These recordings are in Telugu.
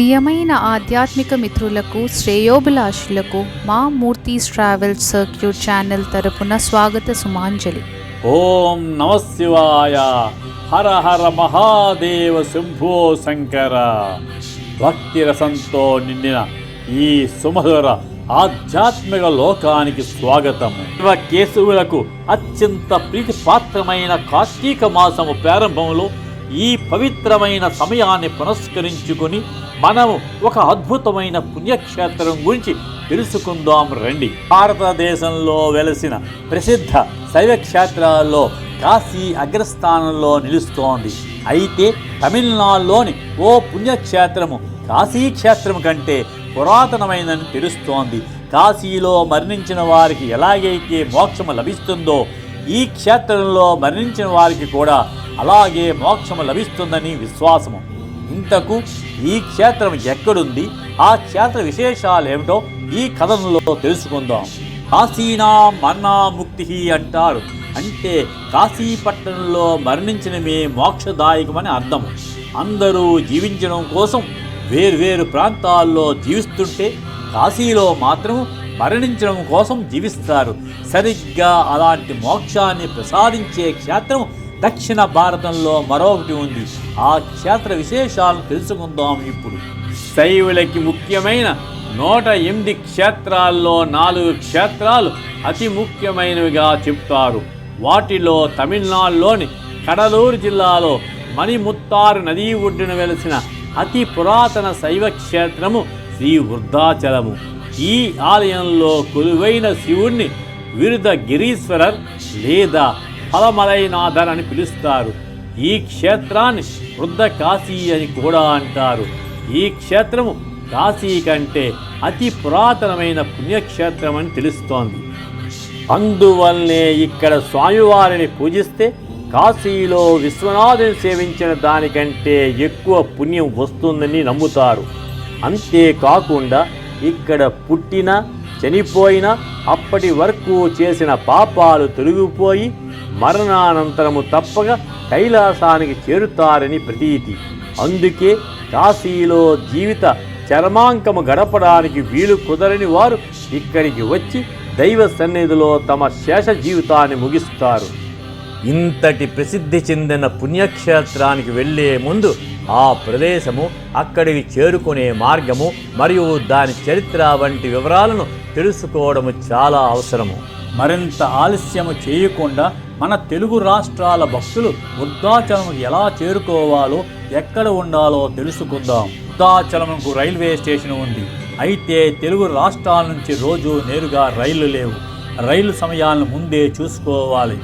ప్రియమైన ఆధ్యాత్మిక మిత్రులకు శ్రేయోభిలాషులకు మా మూర్తి ట్రావెల్ సర్క్యూట్ ఛానల్ తరపున స్వాగత సుమాంజలి. ఓం నమ శివాయ. హర హర మహాదేవ శంభో శంకర. భక్తి రసంతో నిండిన ఈ సుమధుర ఆధ్యాత్మిక లోకానికి స్వాగతం. శివ కేశవులకు అత్యంత ప్రీతిపాత్రమైన కార్తీక మాసము ప్రారంభంలో ఈ పవిత్రమైన సమయాన్ని పునస్కరించుకొని మనము ఒక అద్భుతమైన పుణ్యక్షేత్రం గురించి తెలుసుకుందాం రండి. భారతదేశంలో వెలసిన ప్రసిద్ధ శైవ క్షేత్రాల్లో కాశీ అగ్రస్థానంలో నిలుస్తోంది. అయితే తమిళనాడులోని ఓ పుణ్యక్షేత్రము కాశీ క్షేత్రం కంటే పురాతనమైనదని తెలుస్తోంది. కాశీలో మరణించిన వారికి ఎలాగైతే మోక్షము లభిస్తుందో ఈ క్షేత్రంలో మరణించిన వారికి కూడా అలాగే మోక్షము లభిస్తుందని విశ్వాసము. ఇంతకు ఈ క్షేత్రం ఎక్కడుంది? ఆ క్షేత్ర విశేషాలు ఏమిటో ఈ కథనంలో తెలుసుకుందాం. కాశీనా మన్నా ముక్తి అంటారు. అంటే కాశీపట్టణంలో మరణించినమే మోక్షదాయకమని అర్థం. అందరూ జీవించడం కోసం వేర్వేరు ప్రాంతాల్లో జీవిస్తుంటే కాశీలో మాత్రం మరణించడం కోసం జీవిస్తారు. సరిగ్గా అలాంటి మోక్షాన్ని ప్రసాదించే క్షేత్రం దక్షిణ భారతంలో మరొకటి ఉంది. ఆ క్షేత్ర విశేషాలను తెలుసుకుందాం ఇప్పుడు. శైవులకి ముఖ్యమైన నూట ఎనిమిది క్షేత్రాల్లో నాలుగు క్షేత్రాలు అతి ముఖ్యమైనవిగా చెప్తారు. వాటిలో తమిళనాడులోని కడలూరు జిల్లాలో మణిముత్తారు నదీ ఒడ్డున వెలసిన అతి పురాతన శైవ క్షేత్రము శ్రీ వృద్ధాచలము. ఈ ఆలయంలో కొలువైన శివుణ్ణి విరుద గిరీశ్వరర్ లేదా ఫలమలైనాథర్ అని పిలుస్తారు. ఈ క్షేత్రాన్ని వృద్ధ కాశీ అని కూడా అంటారు. ఈ క్షేత్రము కాశీ కంటే అతి పురాతనమైన పుణ్యక్షేత్రం అని తెలుస్తోంది. అందువల్లనే ఇక్కడ స్వామివారిని పూజిస్తే కాశీలో విశ్వనాథుని సేవించిన దానికంటే ఎక్కువ పుణ్యం వస్తుందని నమ్ముతారు. అంతేకాకుండా ఇక్కడ పుట్టిన చనిపోయిన అప్పటి వరకు చేసిన పాపాలు తొలగిపోయి మరణానంతరము తప్పక కైలాసానికి చేరుతారని ప్రతీతి. అందుకే కాశీలో జీవిత చర్మాంకము గడపడానికి వీలు కుదరని వారు ఇక్కడికి వచ్చి దైవ సన్నిధిలో తమ శేష జీవితాన్ని ముగిస్తారు. ఇంతటి ప్రసిద్ధి చెందిన పుణ్యక్షేత్రానికి వెళ్ళే ముందు ఆ ప్రదేశము అక్కడికి చేరుకునే మార్గము మరియు దాని చరిత్ర వంటి వివరాలను తెలుసుకోవడము చాలా అవసరము. మరింత ఆలస్యము చేయకుండా మన తెలుగు రాష్ట్రాల భక్తులు వృద్ధాచలముకు ఎలా చేరుకోవాలో ఎక్కడ ఉండాలో తెలుసుకుందాం. వృద్ధాచలంకు రైల్వే స్టేషన్ ఉంది. అయితే తెలుగు రాష్ట్రాల నుంచి రోజు నేరుగా రైళ్ళు లేవు. రైలు సమయాలను ముందే చూసుకోవాలి.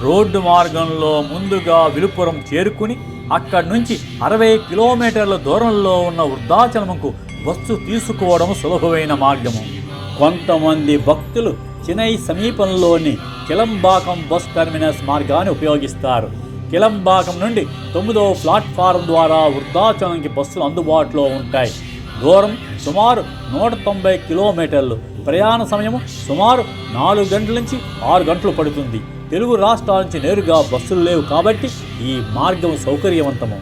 రోడ్డు మార్గంలో ముందుగా విలుపురం చేరుకుని అక్కడి నుంచి అరవై కిలోమీటర్ల దూరంలో ఉన్న వృద్ధాచలముకు బస్సు తీసుకోవడం సులభమైన మార్గము. కొంతమంది భక్తులు చెన్నై సమీపంలోని కిలంబాకం బస్ టెర్మినస్ మార్గాన్ని ఉపయోగిస్తారు. కిలంబాకం నుండి తొమ్మిదవ ప్లాట్ఫారం ద్వారా వృద్ధాచలంకి బస్సులు అందుబాటులో ఉంటాయి. దూరం సుమారు నూట తొంభై కిలోమీటర్లు. ప్రయాణ సమయము సుమారు నాలుగు గంటల నుంచి ఆరు గంటలు పడుతుంది. తెలుగు రాష్ట్రాల నుంచి నేరుగా బస్సులు లేవు కాబట్టి ఈ మార్గం సౌకర్యవంతము.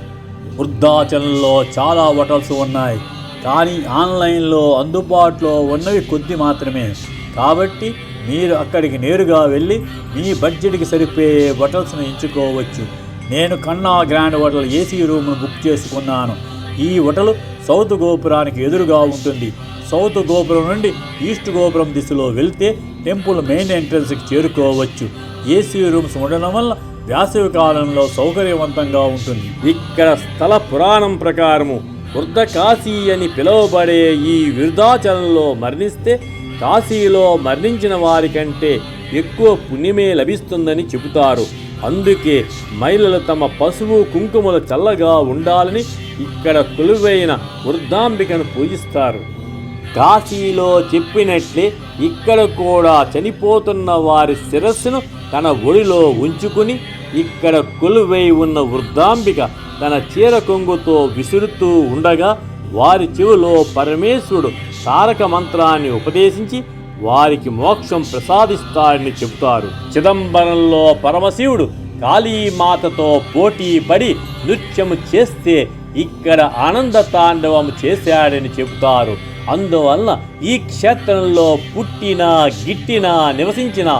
వృద్ధాచలంలో చాలా హోటల్స్ ఉన్నాయి. కానీ ఆన్లైన్లో అందుబాటులో ఉన్నవి కొద్ది మాత్రమే. కాబట్టి మీరు అక్కడికి నేరుగా వెళ్ళి మీ బడ్జెట్కి సరిపోయే హోటల్స్ను ఎంచుకోవచ్చు. నేను కన్నా గ్రాండ్ హోటల్ ఏసీ రూమ్ను బుక్ చేసుకున్నాను. ఈ హోటల్ సౌత్ గోపురానికి ఎదురుగా ఉంటుంది. సౌత్ గోపురం నుండి ఈస్ట్ గోపురం దిశలో వెళ్తే టెంపుల్ మెయిన్ ఎంట్రన్స్కి చేరుకోవచ్చు. ఏసీ రూమ్స్ ఉండడం వల్ల వేసవి కాలంలో సౌకర్యవంతంగా ఉంటుంది. ఇక్కడ స్థల పురాణం ప్రకారము వృద్ధ కాశీ అని పిలువబడే ఈ విరుదాచలంలో మరణిస్తే కాశీలో మరణించిన వారి కంటే ఎక్కువ పుణ్యమే లభిస్తుందని చెబుతారు. అందుకే మహిళలు తమ పశువు కుంకుమలు చల్లగా ఉండాలని ఇక్కడ కొలువైన వృద్ధాంబికను పూజిస్తారు. కాశీలో చెప్పినట్లే ఇక్కడ కూడా చనిపోతున్న వారి శిరస్సును తన ఒడిలో ఉంచుకుని ఇక్కడ కొలువై ఉన్న వృద్ధాంబిక తన చీర కొంగుతో విసురుతూ ఉండగా వారి చెవిలో పరమేశ్వరుడు తారక మంత్రాన్ని ఉపదేశించి వారికి మోక్షం ప్రసాదిస్తాడని చెబుతారు. చిదంబరంలో పరమశివుడు కాళీమాతతో పోటీ పడి నృత్యము చేస్తే ఇక్కడ ఆనంద తాండవం చేశాడని చెబుతారు. అందువల్ల ఈ క్షేత్రంలో పుట్టిన గిట్టిన నివసించిన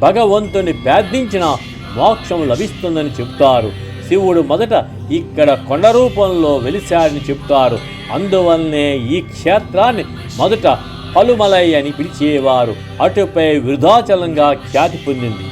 భగవంతుని ప్రార్థించిన మోక్షం లభిస్తుందని చెబుతారు శివుడు మొదట ఇక్కడ కొండ రూపంలో వెలిశాడని చెబుతారు అందువల్లనే ఈ క్షేత్రాన్ని మొదట పలుమలై అని పిలిచేవారు. అటుపై వృధాచలంగా ఖ్యాతి పొందింది.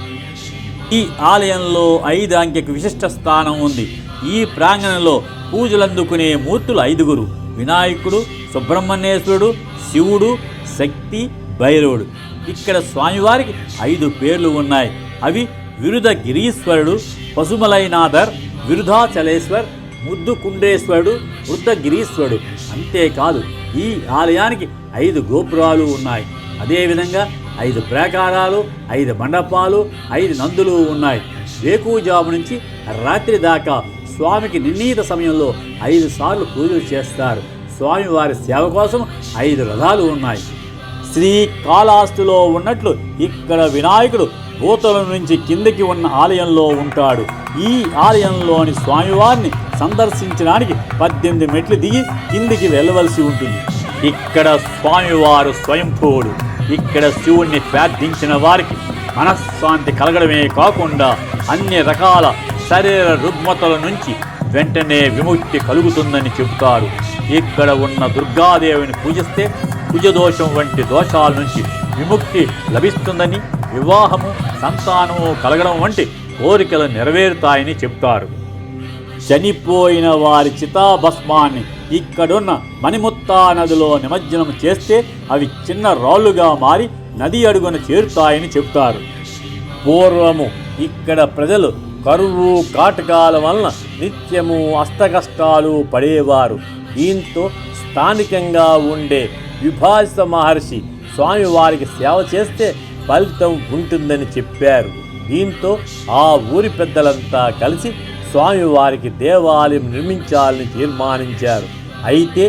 ఈ ఆలయంలో ఐదు అంకెకు విశిష్ట స్థానం ఉంది. ఈ ప్రాంగణంలో పూజలందుకునే మూర్తులు ఐదుగురు. వినాయకుడు సుబ్రహ్మణ్యేశ్వరుడు శివుడు శక్తి భైరవుడు. ఇక్కడ స్వామివారికి ఐదు పేర్లు ఉన్నాయి. అవి విరుధ గిరీశ్వరుడు పశుమలైనాథర్ విరుధాచలేశ్వర్ ముద్దు కుండేశ్వరుడు వృద్ధగిరీశ్వరుడు. అంతేకాదు ఈ ఆలయానికి ఐదు గోపురాలు ఉన్నాయి. అదేవిధంగా ఐదు ప్రాకారాలు ఐదు మండపాలు ఐదు నందులు ఉన్నాయి. వేకుజాము నుంచి రాత్రి దాకా స్వామికి నిర్ణీత సమయంలో ఐదు సార్లు పూజలు చేస్తారు. స్వామివారి సేవ కోసం ఐదు రథాలు ఉన్నాయి. శ్రీకాళహస్తిలో ఉన్నట్లు ఇక్కడ వినాయకుడు భూతల నుంచి కిందకి ఉన్న ఆలయంలో ఉంటాడు. ఈ ఆలయంలోని స్వామివారిని సందర్శించడానికి పద్దెనిమిది మెట్లు దిగి కిందికి వెళ్ళవలసి ఉంటుంది. ఇక్కడ స్వామివారు స్వయంభూడు ఇక్కడ శివుణ్ణి ప్రార్థించిన వారికి మనశ్శాంతి కలగడమే కాకుండా అన్ని రకాల శరీర రుగ్మతల నుంచి వెంటనే విముక్తి కలుగుతుందని చెబుతారు. ఇక్కడ ఉన్న దుర్గాదేవిని పూజిస్తే కుజదోషం వంటి దోషాల నుంచి విముక్తి లభిస్తుందని వివాహము సంతానము కలగడం వంటి కోరికలు నెరవేరుతాయని చెప్తారు. చనిపోయిన వారి చితాభస్మాన్ని ఇక్కడున్న మణిముత్తా నదిలో నిమజ్జనం చేస్తే అవి చిన్న రాళ్ళుగా మారి నది అడుగున చేరుతాయని చెప్తారు. పూర్వము ఇక్కడ ప్రజలు కరువు కాటకాల వలన నిత్యము అష్టకష్టాలు పడేవారు. దీంతో స్థానికంగా ఉండే విభాష మహర్షి స్వామి వారికి సేవ చేస్తే ఫలితం ఉంటుందని చెప్పారు. దీంతో ఆ ఊరి పెద్దలంతా కలిసి స్వామివారికి దేవాలయం నిర్మించాలని తీర్మానించారు. అయితే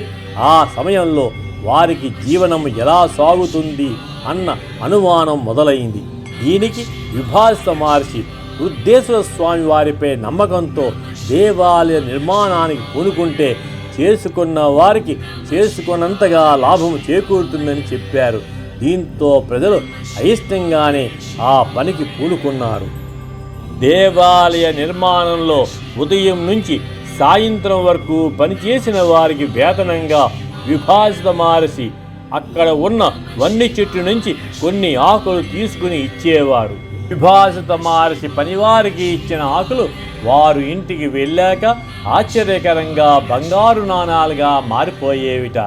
ఆ సమయంలో వారికి జీవనం ఎలా సాగుతుంది అన్న అనుమానం మొదలైంది. దీనికి విభాస మహర్షి వృద్ధేశ్వర స్వామి వారిపై నమ్మకంతో దేవాలయ నిర్మాణానికి పూనుకుంటే చేసుకున్న వారికి చేసుకున్నంతగా లాభం చేకూరుతుందని చెప్పారు. దీంతో ప్రజలు అయిష్టంగానే ఆ పనికి పూనుకున్నారు. దేవాలయ నిర్మాణంలో ఉదయం నుంచి సాయంత్రం వరకు పనిచేసిన వారికి వేతనంగా విభాజిత మారసి అక్కడ ఉన్న వన్ని చెట్టు నుంచి కొన్ని ఆకులు తీసుకుని ఇచ్చేవారు. విభాషిత మహర్షి పనివారికి ఇచ్చిన ఆకులు వారు ఇంటికి వెళ్ళాక ఆశ్చర్యకరంగా బంగారు నాణాలుగా మారిపోయేవిట.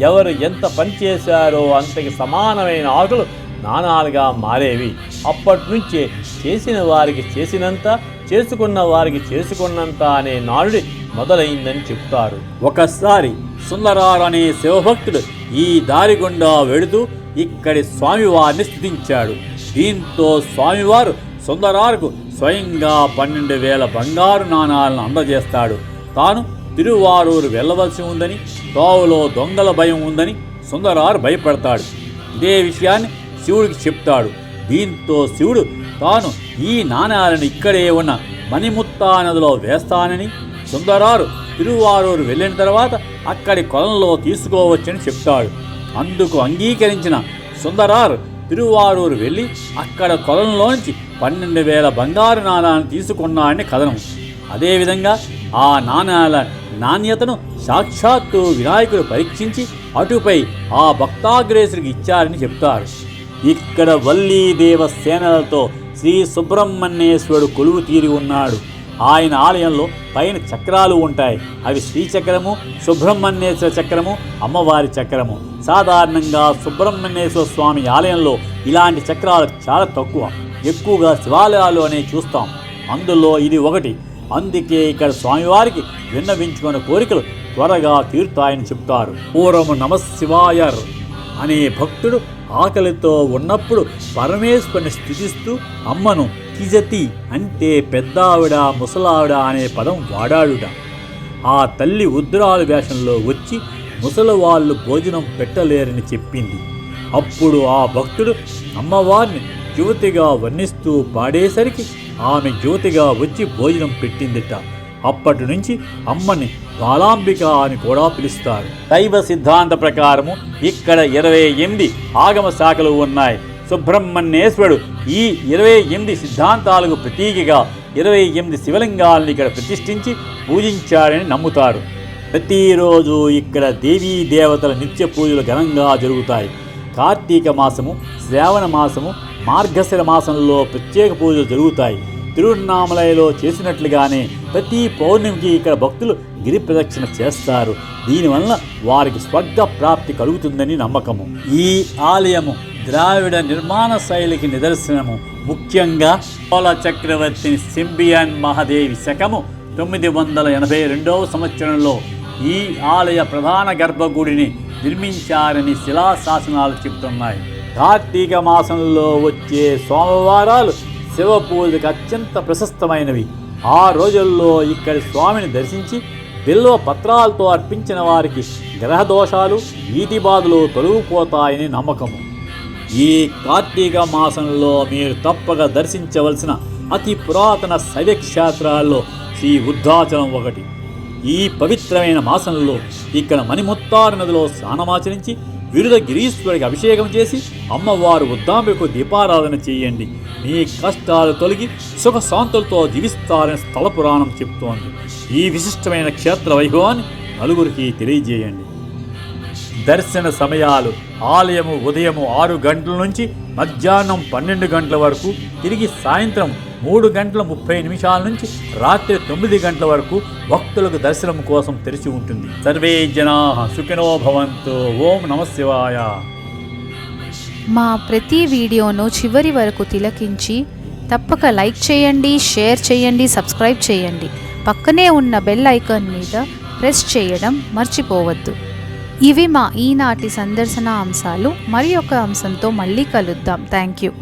ఎవరు ఎంత పని చేశారో అంతకి సమానమైన ఆకులు నాణాలుగా మారేవి. అప్పటి నుంచే చేసిన వారికి చేసినంత చేసుకున్న వారికి చేసుకున్నంత అనే నానుడి మొదలైందని చెప్తారు. ఒకసారి సుందరారు అనే శివభక్తుడు ఈ దారి గుండా వెడుతూ ఇక్కడి స్వామివారిని స్థుతించాడు. దీంతో స్వామివారు సుందరారుకు స్వయంగా పన్నెండు వేల బంగారు నాణాలను అందజేస్తాడు. తాను తిరువారూరు వెళ్ళవలసి ఉందని తోవలో దొంగల భయం ఉందని సుందరారు భయపడతాడు. ఇదే విషయాన్ని శివుడికి చెప్తాడు. దీంతో శివుడు తాను ఈ నాణాలను ఇక్కడే ఉన్న మణిముత్తా నదిలో వేస్తానని సుందరారు తిరువారూరు వెళ్ళిన తర్వాత అక్కడి కొలంలో తీసుకోవచ్చని చెప్తాడు. అందుకు అంగీకరించిన సుందరార్ తిరువారూరు వెళ్ళి అక్కడ కొలంలోంచి పన్నెండు వేల బంగారు నాణాలను తీసుకున్నాడని కథనం. అదేవిధంగా ఆ నాణాల నాణ్యతను సాక్షాత్తు వినాయకుడు పరీక్షించి అటుపై ఆ భక్తాగ్రేసుడికి ఇచ్చారని చెప్తారు. ఇక్కడ వల్లీదేవ సేనలతో శ్రీ సుబ్రహ్మణ్యేశ్వరుడు కొలువు తీరి ఉన్నాడు. ఆయన ఆలయంలో పైన చక్రాలు ఉంటాయి. అవి శ్రీచక్రము సుబ్రహ్మణ్యేశ్వర చక్రము అమ్మవారి చక్రము. సాధారణంగా సుబ్రహ్మణ్యేశ్వర స్వామి ఆలయంలో ఇలాంటి చక్రాలు చాలా తక్కువ. ఎక్కువగా శివాలయాల్లోనే చూస్తాం. అందులో ఇది ఒకటి. అందుకే ఇక్కడ స్వామివారికి విన్నవించుకున్న కోరికలు త్వరగా తీరుతాయని చెప్తారు. పూర్వము నమశివాయర్ అనే భక్తుడు ఆకలితో ఉన్నప్పుడు పరమేశ్వరుని స్థుతిస్తూ అమ్మను కిజతి అంటే పెద్ద ఆవిడ ముసలావిడ అనే పదం వాడాడుట. ఆ తల్లి ఉద్రాలు వేషంలో వచ్చి ముసలి వాళ్ళు భోజనం పెట్టలేరని చెప్పింది. అప్పుడు ఆ భక్తుడు అమ్మవారిని యువతిగా వర్ణిస్తూ పాడేసరికి ఆమె యువతిగా వచ్చి భోజనం పెట్టిందిట. అప్పటి నుంచి అమ్మని బాలాంబిక అని కూడా పిలుస్తారు. దైవ సిద్ధాంత ప్రకారము ఇక్కడ ఇరవై ఎనిమిది ఆగమ శాఖలు ఉన్నాయి. సుబ్రహ్మణ్యేశ్వరుడు ఈ ఇరవై ఎనిమిది సిద్ధాంతాలకు ప్రతీకగా ఇరవై ఎనిమిది శివలింగాలను ఇక్కడ ప్రతిష్ఠించి పూజించారని నమ్ముతారు. ప్రతిరోజు ఇక్కడ దేవీ దేవతల నిత్య పూజలు ఘనంగా జరుగుతాయి. కార్తీక మాసము శ్రావణ మాసము మార్గశిర మాసంలో ప్రత్యేక పూజలు జరుగుతాయి. తిరువన్నామలయలో చేసినట్లుగానే ప్రతి పౌర్ణమికి ఇక్కడ భక్తులు గిరి ప్రదక్షిణ చేస్తారు. దీనివల్ల వారికి స్వర్గ ప్రాప్తి కలుగుతుందని నమ్మకము. ఈ ఆలయము ద్రావిడ నిర్మాణ శైలికి నిదర్శనము ముఖ్యంగా చోళ చక్రవర్తిని సింబియన్ మహాదేవి శకము తొమ్మిది వందల ఎనభై రెండవ సంవత్సరంలో ఈ ఆలయ ప్రధాన గర్భగుడిని నిర్మించారని శిలాశాసనాలు చెబుతున్నాయి. కార్తీక మాసంలో వచ్చే సోమవారాలు శివ పూజకు అత్యంత ప్రశస్తమైనవి. ఆ రోజుల్లో ఇక్కడి స్వామిని దర్శించి బిల్వ పత్రాలతో అర్పించిన వారికి గ్రహ దోషాలు బాధలు తొలగిపోతాయని నమ్మకము. ఈ కార్తీక మాసంలో మీరు తప్పక దర్శించవలసిన అతి పురాతన శైవ క్షేత్రాల్లో శ్రీ వృద్ధాచలం ఒకటి. ఈ పవిత్రమైన మాసంలో ఇక్కడ మణిముత్తారు నదిలో స్నానమాచరించి విరుద గిరీశ్వరికి అభిషేకం చేసి అమ్మవారు ఉద్దాంబకు దీపారాధన చేయండి. మీ కష్టాలు తొలగి సుఖ శాంతులతో జీవిస్తారని స్థల పురాణం చెప్తోంది. ఈ విశిష్టమైన క్షేత్ర వైభవాన్ని నలుగురికి తెలియజేయండి. దర్శన సమయాలు ఆలయము ఉదయము ఆరు గంటల నుంచి మధ్యాహ్నం పన్నెండు గంటల వరకు తిరిగి సాయంత్రం మూడు గంటల ముప్పై నిమిషాల నుంచి రాత్రి తొమ్మిది గంటల వరకు భక్తులకు దర్శనం కోసం తెరిచి ఉంటుంది. సర్వే జనా సుఖినో భవంతు. ఓం నమ శివాయ. మా ప్రతి వీడియోను చివరి వరకు తిలకించి తప్పక లైక్ చేయండి షేర్ చేయండి సబ్స్క్రైబ్ చేయండి. పక్కనే ఉన్న బెల్ ఐకాన్ మీద ప్రెస్ చేయడం మర్చిపోవద్దు. ఇవి మా ఈనాటి సందర్శన అంశాలు. మరి ఒక అంశంతో మళ్ళీ కలుద్దాం. Thank you.